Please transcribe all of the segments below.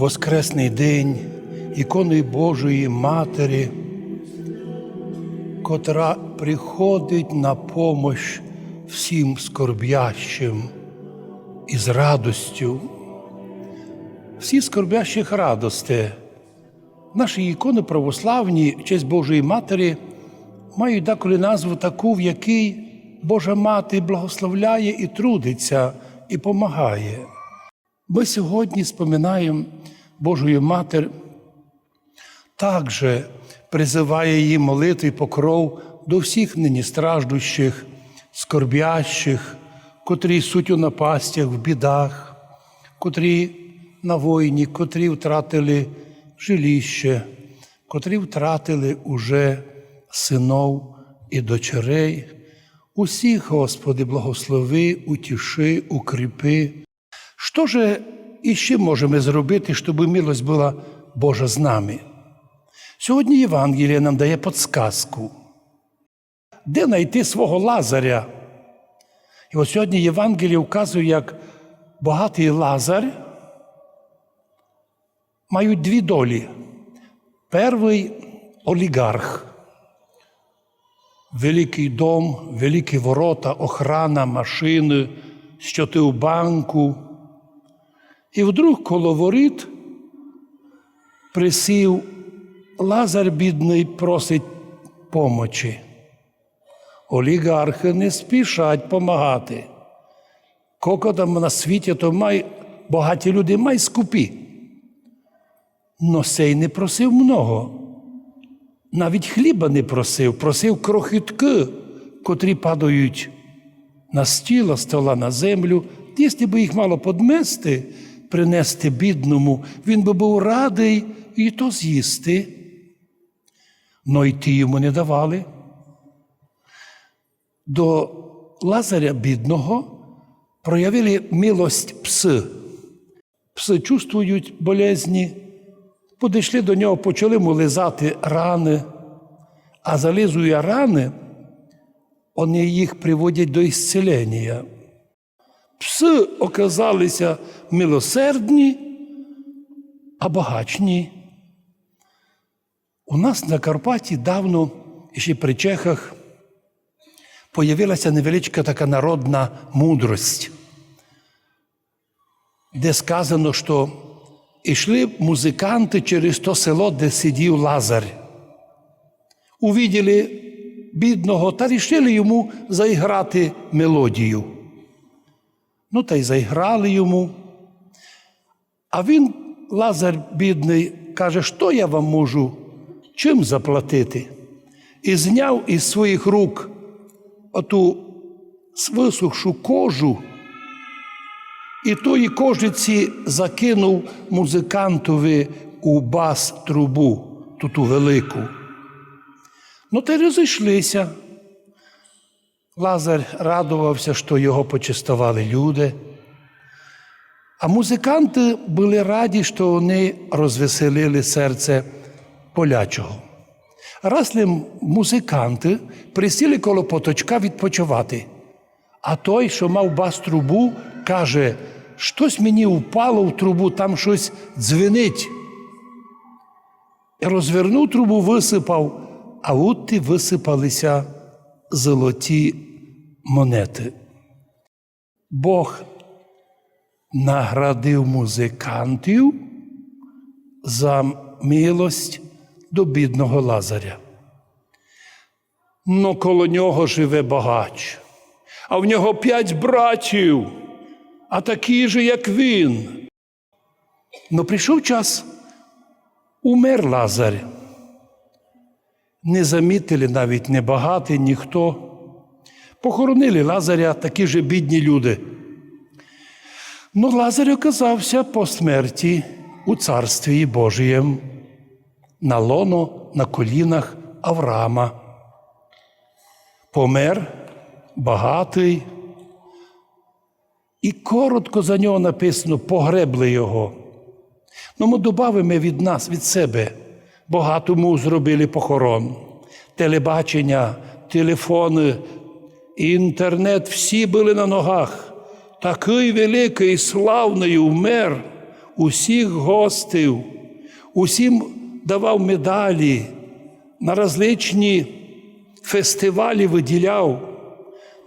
Воскресний день ікони Божої Матері, котра приходить на помощ всім скорбящим із радостю. Всі скорбящих радости. Наші ікони православні, честь Божої Матері, мають деколи назву таку, в якій Божа Мати благословляє і трудиться, і помагає. Ми сьогодні споминаємо Божою Матір, також призиває її молитву покров до всіх нині страждущих, скорбящих, котрі суть у напастях, в бідах, котрі на війні, котрі втратили жиліще, котрі втратили уже синов і дочерей. Усіх, Господи, благослови, утіши, укріпи. Що же іще можемо зробити, щоб милость була Божа з нами? Сьогодні Євангеліє нам дає подсказку. Де знайти свого Лазаря? І от сьогодні Євангеліє вказує, як багатий Лазар мають дві долі. Перший олігарх, великий дом, великі ворота, охрана, машини, щоти у банку. І вдруг коло воріт присів Лазар бідний просить помочі. Олігархи не спішать помагати. Коко там на світі, то май багаті люди май скупі. Но сей не просив много. Навіть хліба не просив, просив крохітки, котрі падають на стіла, стола на землю. Якщо би їх мало подмести, принести бідному, він би був радий і то з'їсти. Но йти йому не давали. До Лазаря бідного проявили милость пси. Пси чувствують болезні, Подійшли до нього, почали му лизати рани, а зализує рани, вони їх приводять до ісцелення. Пси оказалися милосердні, а багачні. У нас на Карпаті давно, ще при Чехах, появилася невеличка така народна мудрость, де сказано, що Ішли музиканти через то село, де сидів Лазар. Увіділи бідного та рішили йому заіграти мелодію. Ну, та й заіграли йому. А він, Лазар бідний, каже, що я вам можу чим заплатити? І зняв із своїх рук оту висохшу кожу. І тої кожиці закинув музикантові у бас трубу, ту велику. Ну, та й розійшлися. Лазар радувався, що його почистували люди. А музиканти були раді, що вони розвеселили серце полячого. Расли музиканти присіли коло поточка відпочивати. А той, що мав бас трубу, каже, щось мені впало в трубу, там щось дзвенить. Розвернув трубу, висипав, а утти висипалися золоті монети. Бог наградив музикантів за милость до бідного Лазаря. Но коло нього живе багач а в нього п'ять братів, а такі же, як він. Но прийшов час, умер Лазар. Не замітили навіть небагатий ніхто. Похоронили Лазаря такі же бідні люди. Но Лазар оказався по смерті у Царстві Божієм, на лоно на колінах Авраама. Помер багатий. І коротко за нього написано погребли його. Ну, ми додаємо від нас, від себе. Багатому зробили похорон, телебачення, телефони, інтернет, всі були на ногах. Такий великий, славний умер, усіх гостив, усім давав медалі, на различні фестивалі виділяв,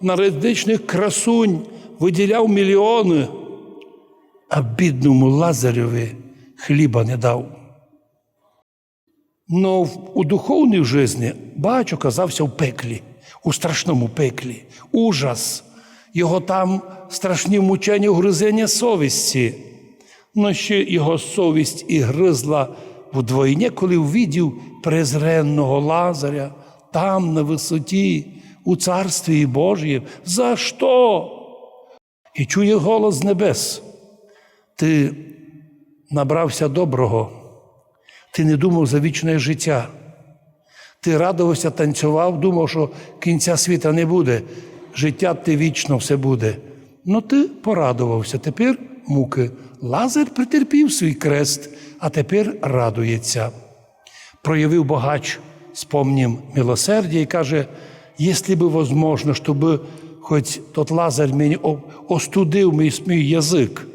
на различних красунь виділяв мільйони, а бідному Лазареві хліба не дав. Но у духовній житті багач оказався в пеклі, у страшному пеклі, ужас. Його там страшні мучення угризення совісті. Но ще його совість і гризла вдвойне, коли увидів презренного Лазаря там, на висоті, у Царстві Божієм. За що? І чує голос небес. Ти набрався доброго, ти не думав за вічне життя. Ти радувався, танцював, думав, що кінця світа не буде, життя ти вічно все буде. Ну ти порадувався, тепер муки. Лазар притерпів свій крест, а тепер радується. Проявив богач, спомнім милосердя і каже, якщо би возможно, щоб хоч тот Лазар мені остудив мій, мій язик.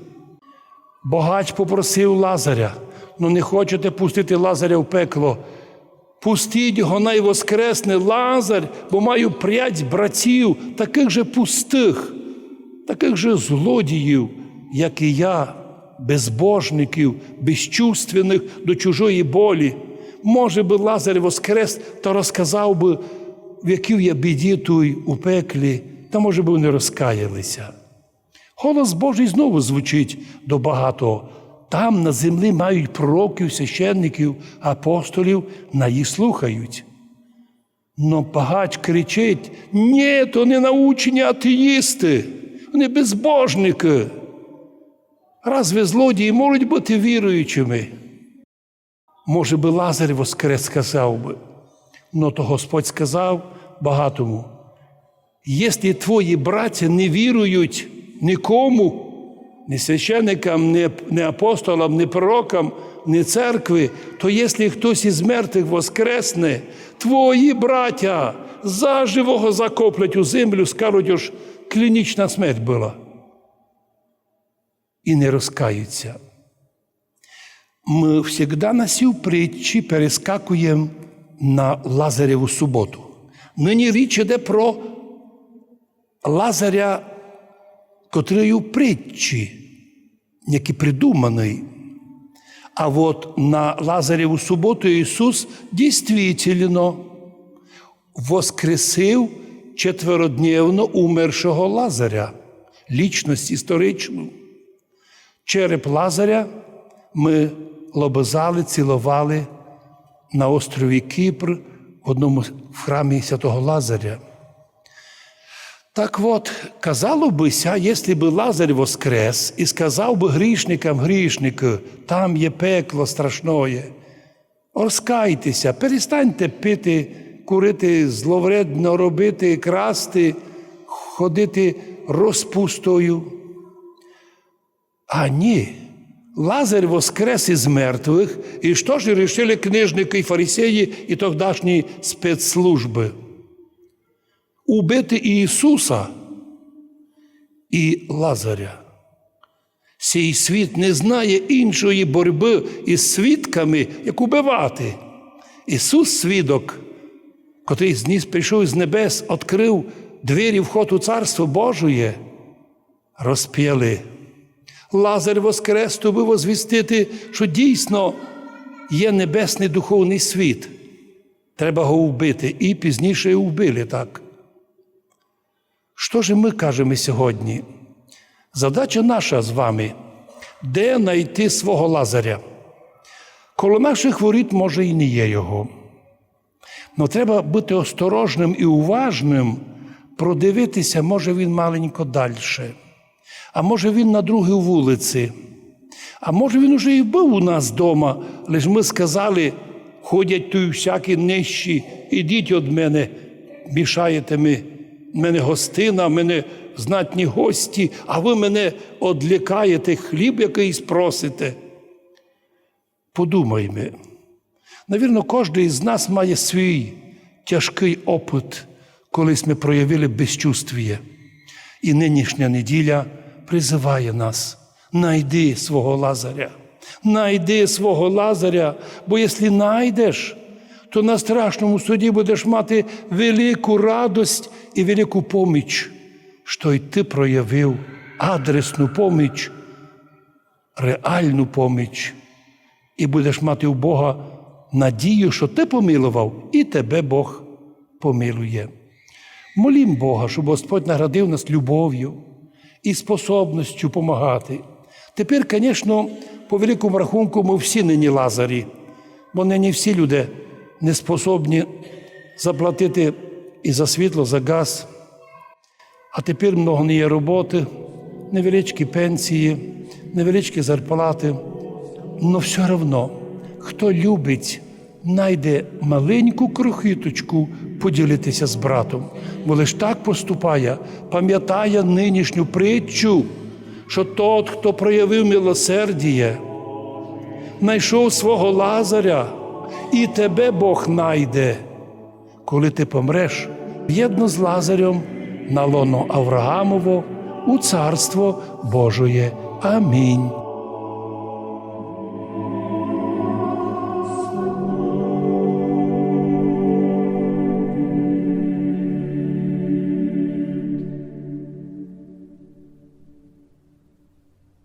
Богач попросив Лазаря, ну не хочете пустити Лазаря в пекло. Пустіть його най воскресне Лазар, бо маю п'ять братів, таких же пустих, таких же злодіїв, як і я, безбожників, безчувственних до чужої болі. Може би Лазар воскрес, то розказав би, в якій я біді той у пеклі, та може би вони розкаялися. Голос Божий знову звучить до багатого. Там на землі мають пророків, священників, апостолів, на їх слухають. Но багач кричить: ні, то не научені атеїсти, вони безбожники. Разве злодії можуть бути віруючими? Може би Лазар воскрес сказав би, но то Господь сказав багатому. Якщо твої браття не вірують нікому, ні священникам, ні, ні апостолам, ні пророкам, ні церкви, то якщо хтось із мертвих воскресне, твої браття заживого закоплять у землю, скажуть, аж клінічна смерть була. І не розкаються. Ми завжди на сів притчі перескакуємо на Лазареву суботу. Нині річ іде про Лазаря, котрий у притчі, який придуманий. А от на Лазареву суботу Ісус дійсно воскресив четверодневно умершого Лазаря, лічність історичну. Череп Лазаря ми лобизали, цілували на острові Кіпр в одному в храмі Святого Лазаря. Так от, казало бися, якщо би Лазар воскрес і сказав би грішникам, грішники, там є пекло страшное, розкайтеся, перестаньте пити, курити, зловредно робити, красти, ходити розпустою. А ні, Лазар воскрес із мертвих, і що ж рішили книжники і фарисеї і тогдашні спецслужби? Убити Ісуса і Лазаря. Цей світ не знає іншої боротьби із свідками, як убивати. Ісус, свідок, котрий зніс прийшов з небес, відкрив двері вход у Царство Божоє, розп'яли. Лазар воскрес, тобі возвістити, що дійсно є небесний духовний світ. Треба його вбити. І пізніше вбили так. Що ж ми кажемо сьогодні? Задача наша з вами, де знайти свого Лазаря? Коло наших воріт може і не є його. Але треба бути осторожним і уважним, продивитися, може він маленько далі. А може він на другій вулиці. А може він уже і був у нас вдома, лише ми сказали, ходять тут всякі нижчі, ідіть від мене, мішаєте ми мене гостина, мене знатні гості, а ви мене одлікаєте, хліб якийсь просите. Подумаймо. Навірно, кожен із нас має свій тяжкий опит, колись ми проявили безчувствіє. І нинішня неділя призиває нас, найди свого Лазаря. Найди свого Лазаря, бо якщо найдеш, то на страшному суді будеш мати велику радость і велику поміч, що й ти проявив адресну поміч, реальну поміч, і будеш мати у Бога надію, що ти помилував, і тебе Бог помилує. Молім Бога, щоб Господь наградив нас любов'ю і способністю допомагати. Тепер, звісно, по великому рахунку, ми всі нині лазарі, бо нині всі люди не способні заплатити і за світло, за газ. А тепер много не є роботи, невеличкі пенсії, невеличкі зарплати. Но все одно, хто любить, найде маленьку крохіточку поділитися з братом, бо лиш так поступає, пам'ятає нинішню притчу, що тот, хто проявив милосердіє, знайшов свого Лазаря, і тебе Бог найде, коли ти помреш, єдно з Лазарем на лоно Авраамово у Царство Божоє. Амінь.